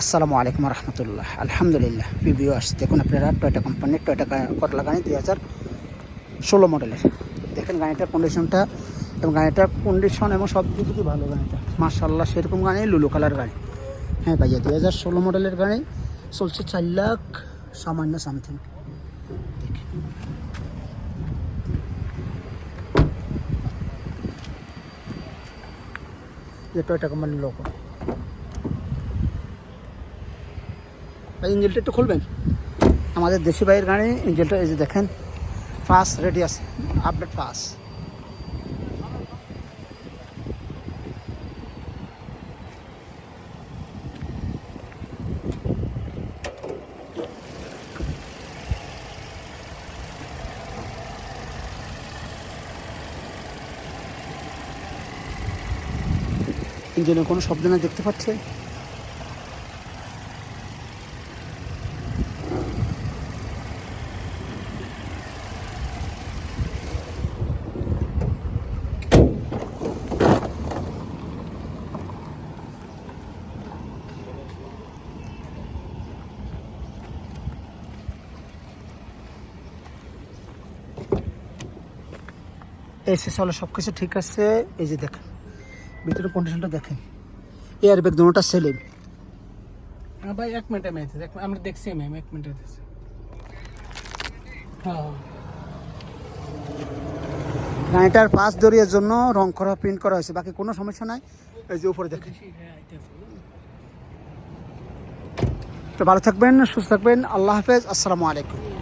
আসসালামু আলাইকুম রহমতুল্লাহ। আলহামদুলিল্লাহ আসছে। দেখুন আপনারা টয়টা কোম্পানির টয়টা করলা গাড়ি দুই হাজার ষোলো মডেলের দেখেন গাড়িটার কন্ডিশনটা এবং গাড়িটার কন্ডিশন এবং সব দিক থেকে ভালো গাড়িটা। মার্শাল্লাহ সেরকম গাড়ি, লুলু কালার গাড়ি। হ্যাঁ ভাইয়া, দুই হাজার ষোলো মডেলের গাড়ি চলছে চার লাখ সামান্য সামথিং টয়টা কোম্পানির লোক ইঞ্জিনটা একটু খুলবেন। আমাদের দেশি ভাইয়ের গাড়ি ইঞ্জিনটা এই যে দেখেন ফাস্ট রেডি আছে আপডেট পাস ইঞ্জিনের কোনো শব্দ না দেখতে পাচ্ছে। এসে চলো সব কিছু ঠিক আছে। এই যে দেখেন ভিতরে কন্ডিশনটা দেখেন। এয়ার ব্যাগ দুটোটা সেলিং হ্যাঁ ভাই এক মিনিটে আমি আমরা দেখছি ম্যাম এক মিনিট। হ্যাঁ গাড়িটার পাশ দড়িয়ার জন্য রং করা প্রিন্ট করা হয়েছে বাকি কোনো সমস্যা নাই। এই যে উপরে দেখেন। হ্যাঁ তো ভালো থাকবেন সুস্থ থাকবেন আল্লাহ হাফেজ আসসালামু আলাইকুম।